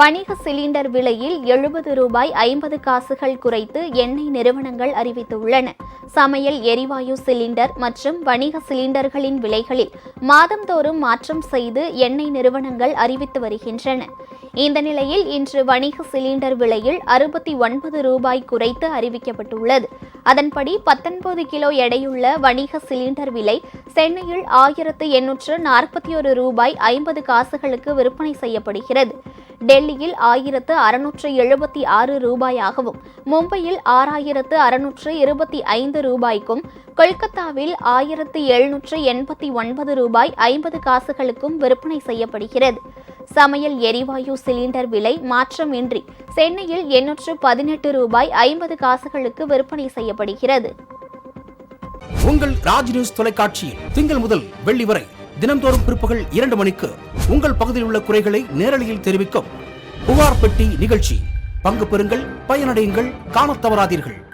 வணிக சிலிண்டர் விலையில் எழுபது ரூபாய் ஐம்பது காசுகள் குறைத்து எண்ணெய் நிறுவனங்கள் அறிவித்துள்ளன. சமையல் எரிவாயு சிலிண்டர் மற்றும் வணிக சிலிண்டர்களின் விலைகளில் மாதந்தோறும் மாற்றம் செய்து எண்ணெய் நிறுவனங்கள் அறிவித்து வருகின்றன. இந்த நிலையில் இன்று வணிக சிலிண்டர் விலையில் அறுபத்தி ஒன்பது ரூபாய் குறைத்து அறிவிக்கப்பட்டுள்ளது. அதன்படி பத்தொன்பது கிலோ எடையுள்ள வணிக சிலிண்டர் விலை சென்னையில் ஆயிரத்து எண்ணூற்று நாற்பத்தி ஒரு ரூபாய் ஐம்பது காசுகளுக்கு விற்பனை செய்யப்படுகிறது. டெல்லியில் ஆயிரத்து அறுநூற்று எழுபத்தி ஆறு ரூபாயாகவும் மும்பையில் ஆறாயிரத்து அறுநூற்று இருபத்தி ஐந்து ரூபாய்க்கும் கொல்கத்தாவில் ஆயிரத்து எழுநூற்று எண்பத்தி ஒன்பது ரூபாய் ஐம்பது காசுகளுக்கும் விற்பனை செய்யப்படுகிறது. சமையல் எரிவாயு சிலிண்டர் விலை மாற்றமின்றி சென்னையில் எண்ணூற்று பதினெட்டு ரூபாய் ஐம்பது காசுகளுக்கு விற்பனை செய்யப்படுகிறது. உங்கள் ராஜ் நியூஸ் தொலைக்காட்சியில் திங்கள் முதல் வெள்ளி வரை தினம்தோறும் பிற்பகல் இரண்டு மணிக்கு உங்கள் பகுதியில் உள்ள குறைகளை நேரலையில் தெரிவிக்கும் புகார் பெட்டி நிகழ்ச்சி. பங்கு பெறுங்கள் பயனடையுங்கள் காணத் தவறாதீர்கள்.